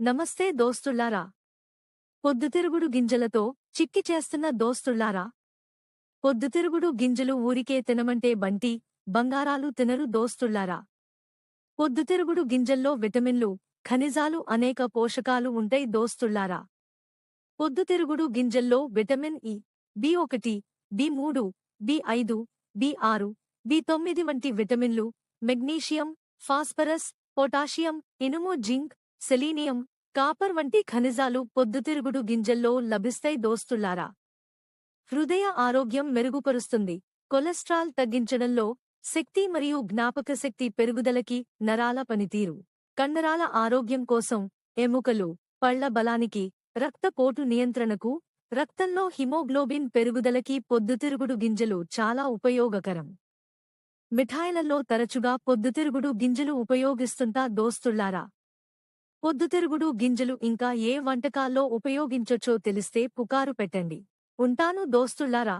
నమస్తే దోస్తుళ్ళారా పొద్దుతిరుగుడు గింజలతో చిక్కి చేస్తున్న దోస్తుళ్ళారా పొద్దుతిరుగుడు గింజలు ఊరికే తినమంటే బంటి బంగారాలు తినరు దోస్తుల్లారా పొద్దుతిరుగుడు గింజల్లో విటమిన్లు ఖనిజాలు అనేక పోషకాలు ఉంటాయి దోస్తుల్లారా పొద్దుతిరుగుడు గింజల్లో విటమిన్ ఇ బి ఒకటి బి మూడు బి ఐదు బి ఆరు బి తొమ్మిది వంటి విటమిన్లు మెగ్నీషియం ఫాస్ఫరస్ పొటాషియం ఇనుము జింక్ సెలీనియం కాపర్ వంటి ఖనిజాలు పొద్దుతిరుగుడు గింజల్లో లభిస్తాయి దోస్తులారా. హృదయ ఆరోగ్యం మెరుగుపరుస్తుంది. కొలెస్ట్రాల్ తగ్గించడంలో శక్తి మరియు జ్ఞాపకశక్తి పెరుగుదలకి నరాల పనితీరు. కండరాల ఆరోగ్యం కోసం ఎముకలు పళ్ళ బలానికి రక్తపోటు నియంత్రణకు రక్తంలో హిమోగ్లోబిన్ పెరుగుదలకి పొద్దుతిరుగుడు గింజలు చాలా ఉపయోగకరం. మిఠాయిలలో తరచుగా పొద్దుతిరుగుడు గింజలు ఉపయోగిస్తుంటా దోస్తుళ్ళారా పొద్దుతిరుగుడు గింజలు ఇంకా ఏ వంటకాల్లో ఉపయోగించొచ్చో తెలిస్తే పుకారు పెట్టండి. ఉంటాను దోస్తుళ్ళారా